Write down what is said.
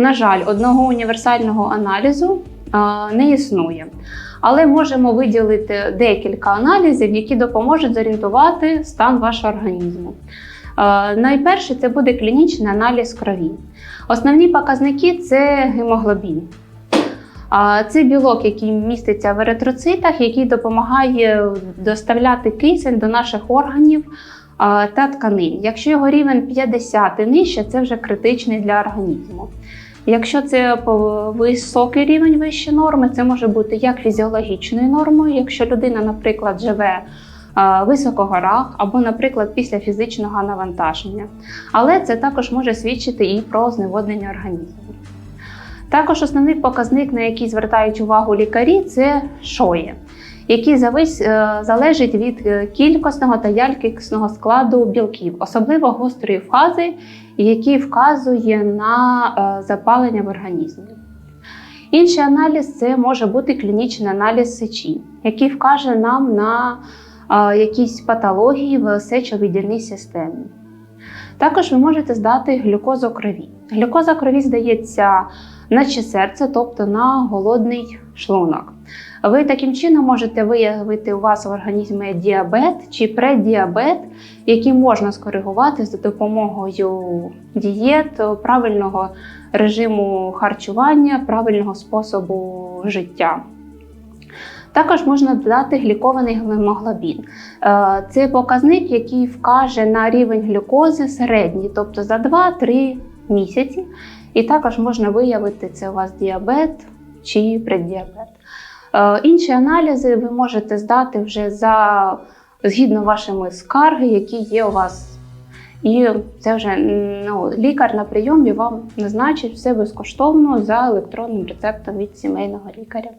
на жаль, одного універсального аналізу не існує. Але можемо виділити декілька аналізів, які допоможуть зорієнтувати стан вашого організму. Найперше це буде клінічний аналіз крові. Основні показники це гемоглобін. Це білок, який міститься в еритроцитах, який допомагає доставляти кисень до наших органів та тканин. Якщо його рівень 50 і нижче, це вже критичний для організму. Якщо це високий рівень вище норми, це може бути як фізіологічною нормою, якщо людина, наприклад, живе а, в високогорах або, наприклад, після фізичного навантаження. Але це також може свідчити і про зневоднення організму. Також основний показник, на який звертають увагу лікарі, це шоє, який завис- е, залежить від е, кількісного та якісного складу білків, особливо гострої фази, який вказує на е, запалення в організмі. Інший аналіз це може бути клінічний аналіз сечі, який вкаже нам на якісь патології в сечовидільній системі. Також ви можете здати глюкозу крові. Глюкоза крові здається наче серце, тобто на голодний шлунок. Ви таким чином можете виявити у вас в організмі діабет чи преддіабет, який можна скоригувати за допомогою дієт, правильного режиму харчування, правильного способу життя. Також можна додати глікований гемоглобін. Е, Це показник, який вкаже на рівень глюкози середній, тобто за 2-3 місяці. І також можна виявити, це у вас діабет чи преддіабет. Е, Інші аналізи ви можете здати вже за згідно вашими скарги, які є у вас. І це вже ну, лікар на прийомі вам назначить все безкоштовно за електронним рецептом від сімейного лікаря.